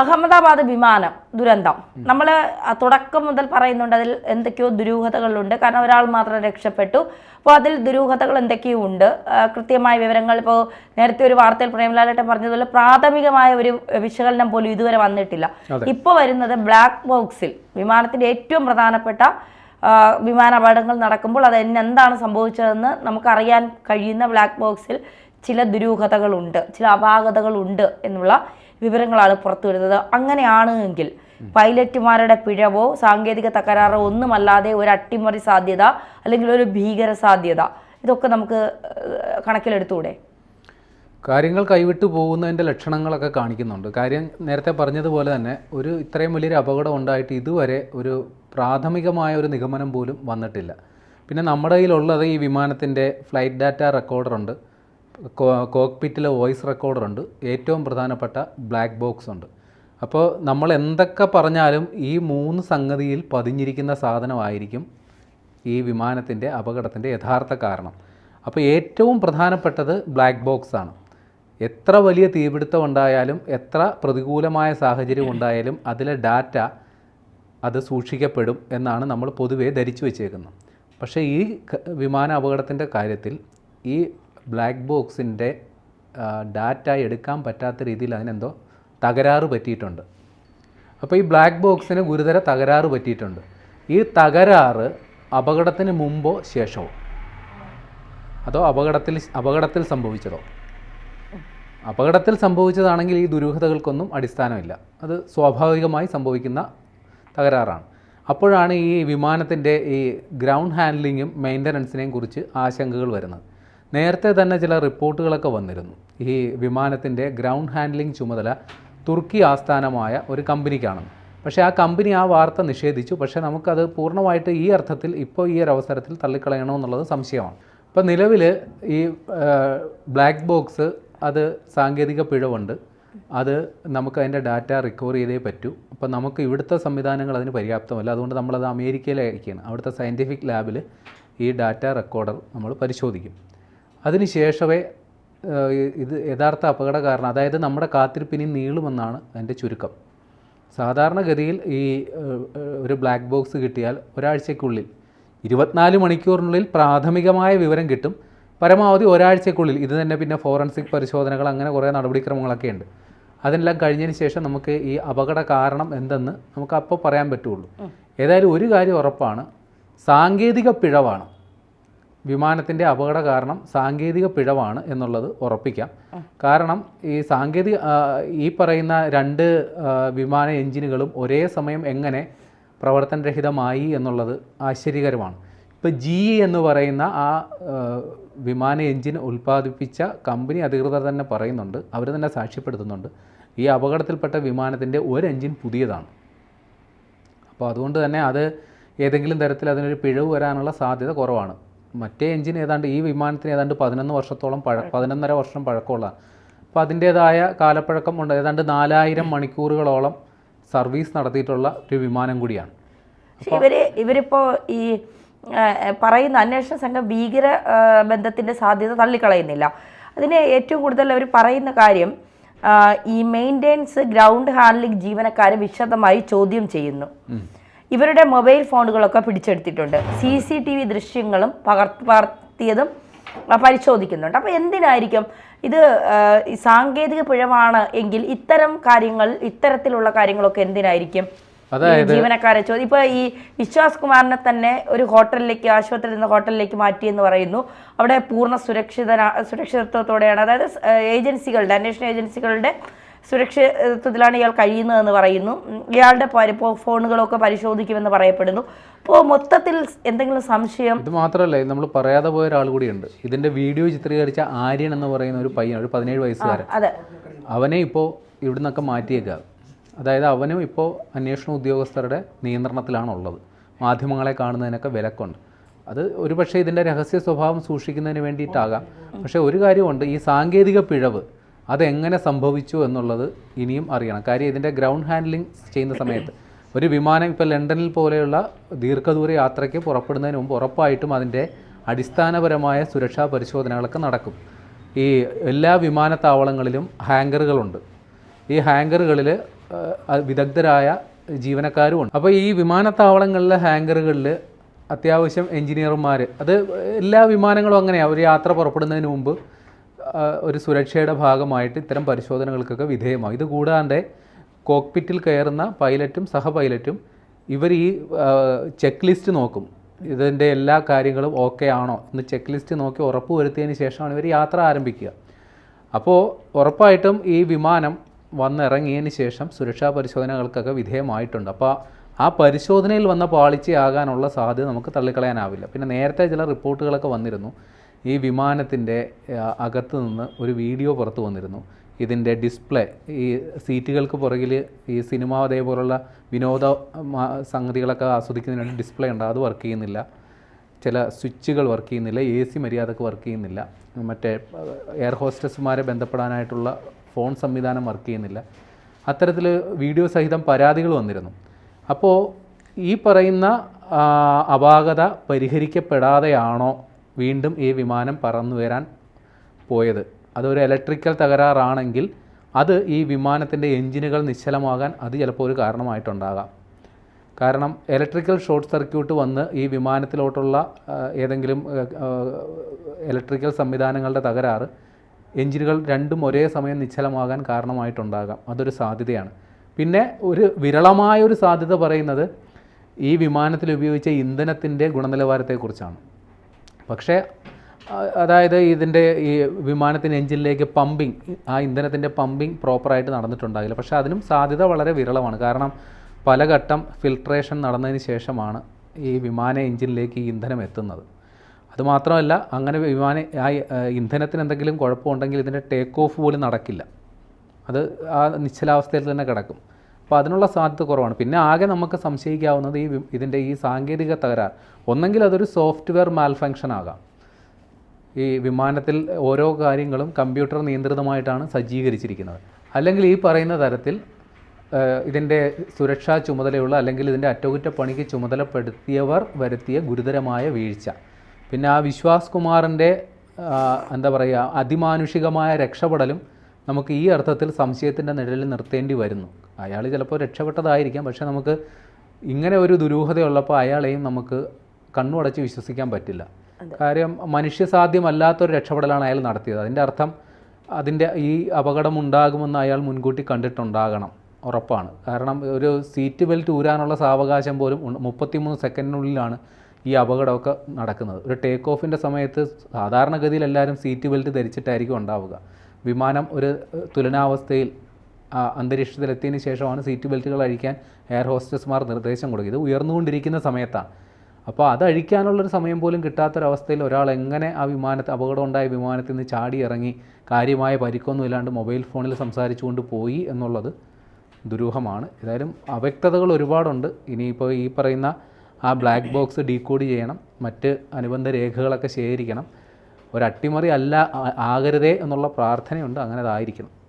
അഹമ്മദാബാദ് വിമാനം ദുരന്തം. നമ്മൾ തുടക്കം മുതൽ പറയുന്നുണ്ട് അതിൽ എന്തൊക്കെയോ ദുരൂഹതകളുണ്ട്. കാരണം ഒരാൾ മാത്രം രക്ഷപ്പെട്ടു. അപ്പോൾ അതിൽ ദുരൂഹതകൾ എന്തൊക്കെയോ ഉണ്ട്. കൃത്യമായ വിവരങ്ങൾ ഇപ്പോൾ നേരത്തെ ഒരു വാർത്തയിൽ പ്രേമലാലേട്ടൻ പറഞ്ഞതുപോലെ പ്രാഥമികമായ ഒരു വിശകലനം പോലും ഇതുവരെ വന്നിട്ടില്ല. ഇപ്പോൾ വരുന്നത് ബ്ലാക്ക് ബോക്സിൽ വിമാനത്തിന്റെ ഏറ്റവും പ്രധാനപ്പെട്ട വിമാന അപകടങ്ങൾ നടക്കുമ്പോൾ അത് എന്താണ് സംഭവിച്ചതെന്ന് നമുക്കറിയാൻ കഴിയുന്ന ബ്ലാക്ക് ബോക്സിൽ ചില ദുരൂഹതകളുണ്ട് ചില അപാകതകളുണ്ട് എന്നുള്ള വിവരങ്ങളാണ് പുറത്തു വരുന്നത് അങ്ങനെയാണ് എങ്കിൽ പൈലറ്റുമാരുടെ പിഴവോ സാങ്കേതിക തകരാറോ ഒന്നുമല്ലാതെ ഒരു അട്ടിമറി സാധ്യത അല്ലെങ്കിൽ ഒരു ഭീകര സാധ്യത. ഇതൊക്കെ നമുക്ക് കണക്കിലെടുത്തൂടെ? കാര്യങ്ങൾ കൈവിട്ടു പോകുന്നതിന്റെ ലക്ഷണങ്ങളൊക്കെ കാണിക്കുന്നുണ്ട്. കാര്യം നേരത്തെ പറഞ്ഞതുപോലെ തന്നെ ഒരു ഇത്രയും വലിയൊരു അപകടം ഉണ്ടായിട്ട് ഇതുവരെ ഒരു പ്രാഥമികമായ ഒരു നിഗമനം പോലും വന്നിട്ടില്ല. പിന്നെ നമ്മുടെ കയ്യിലുള്ളത് ഈ വിമാനത്തിന്റെ ഫ്ലൈറ്റ് ഡാറ്റ റെക്കോർഡറുണ്ട്. കോക്പിറ്റിലെ വോയിസ് റെക്കോർഡറുണ്ട്. ഏറ്റവും പ്രധാനപ്പെട്ട ബ്ലാക്ക് ബോക്സ് ഉണ്ട് അപ്പോൾ നമ്മൾ എന്തൊക്കെ പറഞ്ഞാലും ഈ മൂന്ന് സംഗതിയിൽ പതിഞ്ഞിരിക്കുന്ന സാധനമായിരിക്കും ഈ വിമാനത്തിന്റെ അപകടത്തിന്റെ യഥാർത്ഥ കാരണം. അപ്പോൾ ഏറ്റവും പ്രധാനപ്പെട്ടത് ബ്ലാക്ക് ബോക്സ് ആണ് എത്ര വലിയ തീപിടുത്തം ഉണ്ടായാലും എത്ര പ്രതികൂലമായ സാഹചര്യം ഉണ്ടായാലും അതിലെ ഡാറ്റ അത് സൂക്ഷിക്കപ്പെടും എന്നാണ് നമ്മൾ പൊതുവേ ധരിച്ചു വച്ചേക്കുന്നത്. പക്ഷേ ഈ വിമാന അപകടത്തിന്റെ കാര്യത്തിൽ ഈ ബ്ലാക്ക് ബോക്സിന്റെ ഡാറ്റ എടുക്കാൻ പറ്റാത്ത രീതിയിൽ അതിനെന്തോ തകരാറ് പറ്റിയിട്ടുണ്ട്. അപ്പോൾ ഈ ബ്ലാക്ക് ബോക്സിന് ഗുരുതര തകരാറ് പറ്റിയിട്ടുണ്ട്. ഈ തകരാറ് അപകടത്തിന് മുമ്പോ ശേഷമോ? അതോ അപകടത്തിൽ അപകടത്തിൽ സംഭവിച്ചതോ? അപകടത്തിൽ സംഭവിച്ചതാണെങ്കിൽ ഈ ദുരൂഹതകൾക്കൊന്നും അടിസ്ഥാനമില്ല. അത് സ്വാഭാവികമായി സംഭവിക്കുന്ന തകരാറാണ്. അപ്പോഴാണ് ഈ വിമാനത്തിന്റെ ഈ ഗ്രൗണ്ട് ഹാൻഡ്ലിങ്ങും മെയിന്റനൻസിനെയും കുറിച്ച് ആശങ്കകൾ വരുന്നത്. നേരത്തെ തന്നെ ചില റിപ്പോർട്ടുകളൊക്കെ വന്നിരുന്നു. ഈ വിമാനത്തിന്റെ ഗ്രൗണ്ട് ഹാൻഡ്ലിംഗ് ചുമതല തുർക്കി ആസ്ഥാനമായ ഒരു കമ്പനിക്കാണ് പക്ഷേ ആ കമ്പനി ആ വാർത്ത നിഷേധിച്ചു. പക്ഷേ നമുക്കത് പൂർണമായിട്ട് ഈ അർത്ഥത്തിൽ ഇപ്പോൾ ഈ ഒരു അവസരത്തിൽ തള്ളിക്കളയണമെന്നുള്ളത് സംശയമാണ്. ഇപ്പോൾ നിലവിൽ ഈ ബ്ലാക്ക് ബോക്സ് അത് സാങ്കേതിക പിഴവുണ്ട്. അത് നമുക്ക് അതിന്റെ ഡാറ്റ റിക്കവർ ചെയ്തേ പറ്റൂ. അപ്പോൾ നമുക്ക് ഇവിടുത്തെ സംവിധാനങ്ങൾ അതിന് പര്യാപ്തമല്ല. അതുകൊണ്ട് നമ്മളത് അമേരിക്കയിലേക്കാണ് അവിടുത്തെ സയന്റിഫിക് ലാബിൽ ഈ ഡാറ്റ റെക്കോർഡർ നമ്മൾ പരിശോധിക്കും. അതിനുശേഷമേ ഇത് യഥാർത്ഥ അപകട കാരണം അതായത് നമ്മുടെ കാത്തിരിപ്പിനി നീളുമെന്നാണ് അതിന്റെ ചുരുക്കം. സാധാരണഗതിയിൽ ഈ ഒരു ബ്ലാക്ക് ബോക്സ് കിട്ടിയാൽ ഒരാഴ്ചയ്ക്കുള്ളിൽ ഇരുപത്തിനാല് മണിക്കൂറിനുള്ളിൽ പ്രാഥമികമായ വിവരം കിട്ടും. പരമാവധി ഒരാഴ്ചയ്ക്കുള്ളിൽ ഇത് തന്നെ പിന്നെ ഫോറൻസിക് പരിശോധനകൾ അങ്ങനെ കുറേ നടപടിക്രമങ്ങളൊക്കെ ഉണ്ട്. അതെല്ലാം കഴിഞ്ഞതിന് ശേഷം നമുക്ക് ഈ അപകട കാരണം എന്തെന്ന് നമുക്ക് അപ്പോൾ പറയാൻ പറ്റുള്ളൂ. ഏതായാലും ഒരു കാര്യം ഉറപ്പാണ് സാങ്കേതിക പിഴവാണ്. വിമാനത്തിന്റെ അപകട കാരണം സാങ്കേതിക പിഴവാണ് എന്നുള്ളത് ഉറപ്പിക്കാം. കാരണം ഈ സാങ്കേതിക ഈ പറയുന്ന രണ്ട് വിമാന എഞ്ചിനുകളും ഒരേ സമയം എങ്ങനെ പ്രവർത്തനരഹിതമായി എന്നുള്ളത് ആശ്ചര്യകരമാണ്. ഇപ്പോൾ ജി എന്ന് പറയുന്ന ആ ആ, വിമാന എഞ്ചിൻ ഉൽപ്പാദിപ്പിച്ച കമ്പനി അധികൃതർ തന്നെ പറയുന്നുണ്ട് അവർ തന്നെ സാക്ഷ്യപ്പെടുത്തുന്നുണ്ട് ഈ അപകടത്തിൽപ്പെട്ട വിമാനത്തിന്റെ ഒരു എഞ്ചിൻ പുതിയതാണ്. അപ്പോൾ അതുകൊണ്ട് തന്നെ അത് ഏതെങ്കിലും തരത്തിൽ അതിനൊരു പിഴവ് വരാനുള്ള സാധ്യത കുറവാണ്. മറ്റേ എഞ്ചിൻ ഏതാണ്ട് ഈ വിമാനത്തിന് ഏതാണ്ട് പതിനൊന്ന് വർഷത്തോളം പഴ പതിനൊന്നര വർഷം പഴക്കമുള്ളതാണ് അപ്പോൾ അതിന്റേതായ കാലപ്പഴക്കം ഉണ്ട്. ഏതാണ്ട് നാലായിരം മണിക്കൂറുകളോളം സർവീസ് നടത്തിയിട്ടുള്ള ഒരു വിമാനം കൂടിയാണ്. ഇവർ ഇവർ ഇവരിപ്പോ ഈ പറയുന്ന അന്വേഷണ സംഘം ഭീകര ബന്ധത്തിന്റെ ബന്ധത്തിന്റെ സാധ്യത തള്ളിക്കളയുന്നില്ല. അതിന് ഏറ്റവും കൂടുതൽ അവർ പറയുന്ന കാര്യം ഈ മെയിന്റെനൻസ് ഗ്രൗണ്ട് ഹാൻഡ്ലിംഗ് ജീവനക്കാരെ വിശദമായി ചോദ്യം ചെയ്യുന്നു. ഇവരുടെ മൊബൈൽ ഫോണുകളൊക്കെ പിടിച്ചെടുത്തിട്ടുണ്ട്. സി സി ടി വി ദൃശ്യങ്ങളും പകർ പകർത്തിയതും പരിശോധിക്കുന്നുണ്ട്. അപ്പോൾ എന്തിനായിരിക്കും ഇത് സാങ്കേതിക പിഴവാണ് എങ്കിൽ ഇത്തരം കാര്യങ്ങൾ ഇത്തരത്തിലുള്ള കാര്യങ്ങളൊക്കെ എന്തിനായിരിക്കും? ജീവനക്കാരെ ചോദ്യം ഇപ്പൊ ഈ വിശ്വാസ് കുമാറിനെ തന്നെ ഒരു ഹോട്ടലിലേക്ക് ആശുപത്രിയിൽ നിന്ന് ഹോട്ടലിലേക്ക് മാറ്റി എന്ന് പറയുന്നു. അവിടെ പൂർണ സുരക്ഷിത സുരക്ഷിതത്വത്തോടെയാണ്. അതായത് ഏജൻസികളുടെ അന്വേഷണ ഏജൻസികളുടെ സുരക്ഷിതത്വത്തിലാണ് ഇയാൾ കഴിയുന്നതെന്ന് പറയുന്നു. ഇയാളുടെ ഫോണുകളൊക്കെ പരിശോധിക്കുമെന്ന് പറയപ്പെടുന്നു. അപ്പോൾ മൊത്തത്തിൽ എന്തെങ്കിലും സംശയം? ഇത് മാത്രമല്ല നമ്മൾ പറയാതെ പോയ ഒരാൾ കൂടിയുണ്ട്. ഇതിന്റെ വീഡിയോ ചിത്രീകരിച്ച ആര്യൻ എന്ന് പറയുന്ന ഒരു പയ്യൻ ഒരു പതിനേഴ് വയസ്സുകാരൻ. അതെ. അവനെ ഇപ്പോൾ ഇവിടുന്നൊക്കെ മാറ്റിയേക്കുക അതായത് അവനും ഇപ്പോൾ അന്വേഷണ ഉദ്യോഗസ്ഥരുടെ നിയന്ത്രണത്തിലാണുള്ളത്. മാധ്യമങ്ങളെ കാണുന്നതിനൊക്കെ വിലക്കുണ്ട്. അത് ഒരുപക്ഷെ ഇതിന്റെ രഹസ്യ സ്വഭാവം സൂക്ഷിക്കുന്നതിന് വേണ്ടിയിട്ടാകാം. പക്ഷേ ഒരു കാര്യമുണ്ട് ഈ സാങ്കേതിക പിഴവ് അതെങ്ങനെ സംഭവിച്ചു എന്നുള്ളത് ഇനിയും അറിയണം. കാര്യം ഇതിന്റെ ഗ്രൗണ്ട് ഹാൻഡ്ലിംഗ് ചെയ്യുന്ന സമയത്ത് ഒരു വിമാനം ഇപ്പോൾ ലണ്ടനിൽ പോലെയുള്ള ദീർഘദൂര യാത്രയ്ക്ക് പുറപ്പെടുന്നതിന് മുമ്പ് ഉറപ്പായിട്ടും അതിന്റെ അടിസ്ഥാനപരമായ സുരക്ഷാ പരിശോധനകളൊക്കെ നടക്കും. ഈ എല്ലാ വിമാനത്താവളങ്ങളിലും ഹാങ്കറുകളുണ്ട്. ഈ ഹാങ്കറുകളിൽ വിദഗ്ധരായ ജീവനക്കാരും ഉണ്ട് അപ്പോൾ ഈ വിമാനത്താവളങ്ങളിലെ ഹാങ്കറുകളിൽ അത്യാവശ്യം എഞ്ചിനീയർമാർ അത് എല്ലാ വിമാനങ്ങളും അങ്ങനെയാണ് ഒരു യാത്ര പുറപ്പെടുന്നതിന് മുമ്പ് ഒരു സുരക്ഷയുടെ ഭാഗമായിട്ട് ഇത്തരം പരിശോധനകൾക്കൊക്കെ വിധേയമാകും. ഇത് കൂടാതെ കോക്പിറ്റിൽ കയറുന്ന പൈലറ്റും സഹ പൈലറ്റും ഇവർ ഈ ചെക്ക് ലിസ്റ്റ് നോക്കും. ഇതിന്റെ എല്ലാ കാര്യങ്ങളും ഓക്കെ ആണോ എന്ന് ചെക്ക് ലിസ്റ്റ് നോക്കി ഉറപ്പ് വരുത്തിയതിന് ശേഷമാണ് ഇവർ യാത്ര ആരംഭിക്കുക. അപ്പോൾ ഉറപ്പായിട്ടും ഈ വിമാനം വന്നിറങ്ങിയതിന് ശേഷം സുരക്ഷാ പരിശോധനകൾക്കൊക്കെ വിധേയമായിട്ടുണ്ട്. അപ്പോൾ ആ പരിശോധനയിൽ വന്ന പാളിച്ചയാകാനുള്ള സാധ്യത നമുക്ക് തള്ളിക്കളയാനാവില്ല. പിന്നെ നേരത്തെ ചില റിപ്പോർട്ടുകളൊക്കെ വന്നിരുന്നു. ഈ വിമാനത്തിന്റെ അകത്ത് നിന്ന് ഒരു വീഡിയോ പുറത്തു വന്നിരുന്നു. ഇതിന്റെ ഡിസ്പ്ലേ ഈ സീറ്റുകൾക്ക് പുറകിൽ ഈ സിനിമ അതേപോലുള്ള വിനോദ സംഗതികളൊക്കെ ആസ്വദിക്കുന്നതിന് വേണ്ടി ഡിസ്പ്ലേ ഉണ്ട്. അത് വർക്ക് ചെയ്യുന്നില്ല. ചില സ്വിച്ചുകൾ വർക്ക് ചെയ്യുന്നില്ല. എ സി മര്യാദയ്ക്ക് വർക്ക് ചെയ്യുന്നില്ല. മറ്റേ എയർ ഹോസ്റ്റസ്മാരെ ബന്ധപ്പെടാനായിട്ടുള്ള ഫോൺ സംവിധാനം വർക്ക് ചെയ്യുന്നില്ല. അത്തരത്തിൽ വീഡിയോ സഹിതം പരാതികൾ വന്നിരുന്നു. അപ്പോൾ ഈ പറയുന്ന അപാകത പരിഹരിക്കപ്പെടാതെയാണോ വീണ്ടും ഈ വിമാനം പറന്നു വരാൻ പോയത്? അതൊരു ഇലക്ട്രിക്കൽ തകരാറാണെങ്കിൽ അത് ഈ വിമാനത്തിന്റെ എഞ്ചിനുകൾ നിശ്ചലമാകാൻ അത് ചിലപ്പോൾ ഒരു കാരണമായിട്ടുണ്ടാകാം. കാരണം ഇലക്ട്രിക്കൽ ഷോർട്ട് സർക്യൂട്ട് വന്ന് ഈ വിമാനത്തിലോട്ടുള്ള ഏതെങ്കിലും ഇലക്ട്രിക്കൽ സംവിധാനങ്ങളുടെ തകരാറ് എഞ്ചിനുകൾ രണ്ടും ഒരേ സമയം നിശ്ചലമാകാൻ കാരണമായിട്ടുണ്ടാകാം. അതൊരു സാധ്യതയാണ്. പിന്നെ ഒരു വിരളമായ ഒരു സാധ്യത പറയുന്നത് ഈ വിമാനത്തിൽ ഉപയോഗിച്ച ഇന്ധനത്തിന്റെ ഗുണനിലവാരത്തെക്കുറിച്ചാണ്. പക്ഷേ അതായത് ഇതിന്റെ ഈ വിമാനത്തിന്റെ എഞ്ചിനിലേക്ക് പമ്പിങ് ആ ഇന്ധനത്തിന്റെ പമ്പിങ് പ്രോപ്പറായിട്ട് നടന്നിട്ടുണ്ടാകില്ല. പക്ഷേ അതിനും സാധ്യത വളരെ വിരളമാണ്. കാരണം പല ഘട്ടം ഫിൽട്രേഷൻ നടന്നതിന് ശേഷമാണ് ഈ വിമാന എഞ്ചിനിലേക്ക് ഈ ഇന്ധനം എത്തുന്നത്. അതുമാത്രമല്ല അങ്ങനെ വിമാന ആ, ഇന്ധനത്തിന് എന്തെങ്കിലും കുഴപ്പമുണ്ടെങ്കിൽ ഇതിന്റെ ടേക്ക് ഓഫ് പോലും നടക്കില്ല. അത് ആ നിശ്ചലാവസ്ഥയിൽ തന്നെ കിടക്കും. അപ്പോൾ അതിനുള്ള സാധ്യത കുറവാണ്. പിന്നെ ആകെ നമുക്ക് സംശയിക്കാവുന്നത് ഈ ഇതിന്റെ ഈ സാങ്കേതിക തകരാർ. ഒന്നെങ്കിൽ അതൊരു സോഫ്റ്റ്വെയർ മാൽഫങ്ഷൻ ആകാം. ഈ വിമാനത്തിൽ ഓരോ കാര്യങ്ങളും കമ്പ്യൂട്ടർ നിയന്ത്രിതമായിട്ടാണ് സജ്ജീകരിച്ചിരിക്കുന്നത്. അല്ലെങ്കിൽ ഈ പറയുന്ന തരത്തിൽ ഇതിന്റെ സുരക്ഷാ ചുമതലയുള്ള അല്ലെങ്കിൽ ഇതിന്റെ അറ്റകുറ്റപ്പണിക്ക് ചുമതലപ്പെടുത്തിയവർ വരുത്തിയ ഗുരുതരമായ വീഴ്ച. പിന്നെ ആ വിശ്വാസ് കുമാറിന്റെ എന്താ പറയുക അതിമാനുഷികമായ രക്ഷപ്പെടലും നമുക്ക് ഈ അർത്ഥത്തിൽ സംശയത്തിന്റെ നിഴലിൽ നിർത്തേണ്ടി വരുന്നു. അയാൾ ചിലപ്പോൾ രക്ഷപ്പെട്ടതായിരിക്കാം പക്ഷേ നമുക്ക് ഇങ്ങനെ ഒരു ദുരൂഹതയുള്ളപ്പോൾ അയാളെയും നമുക്ക് കണ്ണുടച്ച് വിശ്വസിക്കാൻ പറ്റില്ല. കാര്യം മനുഷ്യസാധ്യമല്ലാത്തൊരു രക്ഷപ്പെടലാണ് അയാൾ നടത്തിയത്. അതിന്റെ അർത്ഥം അതിന്റെ ഈ അപകടം ഉണ്ടാകുമെന്ന് അയാൾ മുൻകൂട്ടി കണ്ടിട്ടുണ്ടാകണം ഉറപ്പാണ്. കാരണം ഒരു സീറ്റ് ബെൽറ്റ് ഊരാനുള്ള സാവകാശം പോലും. മുപ്പത്തിമൂന്ന് സെക്കൻഡിനുള്ളിലാണ് ഈ അപകടമൊക്കെ നടക്കുന്നത്. ഒരു ടേക്ക് ഓഫിന്റെ സമയത്ത് സാധാരണഗതിയിൽ എല്ലാവരും സീറ്റ് ബെൽറ്റ് ധരിച്ചിട്ടായിരിക്കും ഉണ്ടാവുക. വിമാനം ഒരു തുലനാവസ്ഥയിൽ അന്തരീക്ഷത്തിലെത്തിയതിന് ശേഷമാണ് സീറ്റ് ബെൽറ്റുകൾ അഴിക്കാൻ എയർ ഹോസ്റ്റസ്മാർ നിർദ്ദേശം കൊടുക്കുക. ഇത് ഉയർന്നുകൊണ്ടിരിക്കുന്ന സമയത്താണ്. അപ്പോൾ അത് അഴിക്കാനുള്ളൊരു സമയം പോലും കിട്ടാത്തൊരവസ്ഥയിൽ ഒരാൾ എങ്ങനെ ആ വിമാനത്തെ അപകടമുണ്ടായ വിമാനത്തിൽ നിന്ന് ചാടി ഇറങ്ങി കാര്യമായ പരിക്കൊന്നും ഇല്ലാണ്ട് മൊബൈൽ ഫോണിൽ സംസാരിച്ചുകൊണ്ട് പോയി എന്നുള്ളത് ദുരൂഹമാണ്. ഏതായാലും അവ്യക്തതകൾ ഒരുപാടുണ്ട്. ഇനിയിപ്പോൾ ഈ പറയുന്ന ആ ബ്ലാക്ക് ബോക്സ് ഡീകോഡ് ചെയ്യണം. മറ്റ് അനുബന്ധ രേഖകളൊക്കെ ശേഖരിക്കണം. ഒരു അട്ടിമറി അല്ല ആകരുതേ എന്നുള്ള പ്രാർത്ഥനയുണ്ട്. അങ്ങനെ അതായിരിക്കണം